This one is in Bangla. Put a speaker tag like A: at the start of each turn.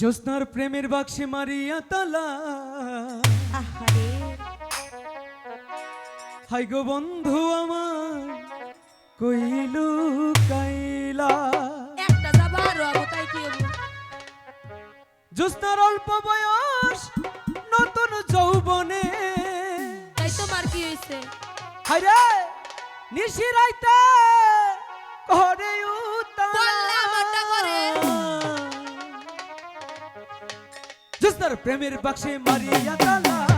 A: জ্যোৎস্নার প্রেমের বাক্সে মারিয়া তালা। হাই গো বন্ধু আমার কইলু কাইলা।
B: একটা দাবার তাই কি
A: জ্যোৎস্নার অল্প বয়স নতুন যৌবনে।
B: তাই তোমার কি হয়েছে
A: হাই রে নিশি রাইতা তার প্রেমের বাক্সে মারিয়া তালা।